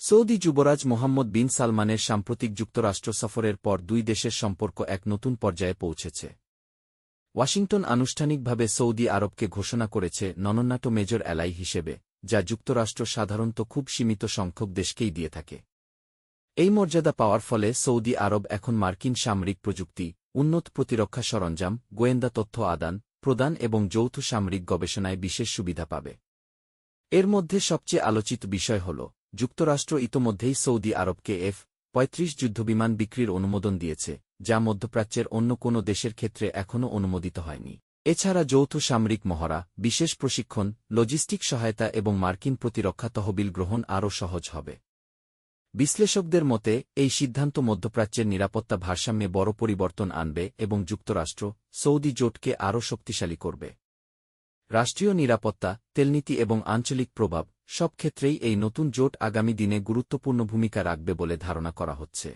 Saudi যুবরাজ মোহাম্মদ বিন সালমানের সাম্প্রতিক যুক্তরাষ্ট্র সফরের পর দুই দেশের সম্পর্ক এক নতুন পর্যায়ে পৌঁছেছে। ওয়াশিংটন আনুষ্ঠানিকভাবে সৌদি আরবকে ঘোষণা করেছে ননন্নাট মেজর অ্যালাই হিসেবে, যা যুক্তরাষ্ট্র সাধারণত খুব সীমিত সংখ্যক দেশকেই দিয়ে থাকে। এই মর্যাদা পাওয়ার ফলে সৌদি আরব এখন মার্কিন সামরিক প্রযুক্তি, উন্নত প্রতিরক্ষা সরঞ্জাম, গোয়েন্দা তথ্য আদান, প্রদান এবং যৌথ সামরিক গবেষণায় বিশেষ সুবিধা পাবে। এর মধ্যে সবচেয়ে আলোচিত বিষয় হল যুক্তরাষ্ট্র ইতোমধ্যেই সৌদি আরবকে এফ পঁয়ত্রিশ যুদ্ধবিমান বিক্রির অনুমোদন দিয়েছে, যা মধ্যপ্রাচ্যের অন্য কোনো দেশের ক্ষেত্রে এখনও অনুমোদিত হয়নি। এছাড়া যৌথ সামরিক মহড়া, বিশেষ প্রশিক্ষণ, লজিস্টিক সহায়তা এবং মার্কিন প্রতিরক্ষা তহবিল গ্রহণ আরও সহজ হবে। বিশ্লেষকদের মতে, এই সিদ্ধান্ত মধ্যপ্রাচ্যের নিরাপত্তা ভারসাম্যে বড় পরিবর্তন আনবে এবং যুক্তরাষ্ট্র সৌদি জোটকে আরও শক্তিশালী করবে। রাষ্ট্রীয় নিরাপত্তা, তেলনীতি এবং আঞ্চলিক প্রভাব সব ক্ষেত্রেই এই নতুন জোট আগামী দিনে গুরুত্বপূর্ণ ভূমিকা রাখবে বলে ধারণা করা হচ্ছে।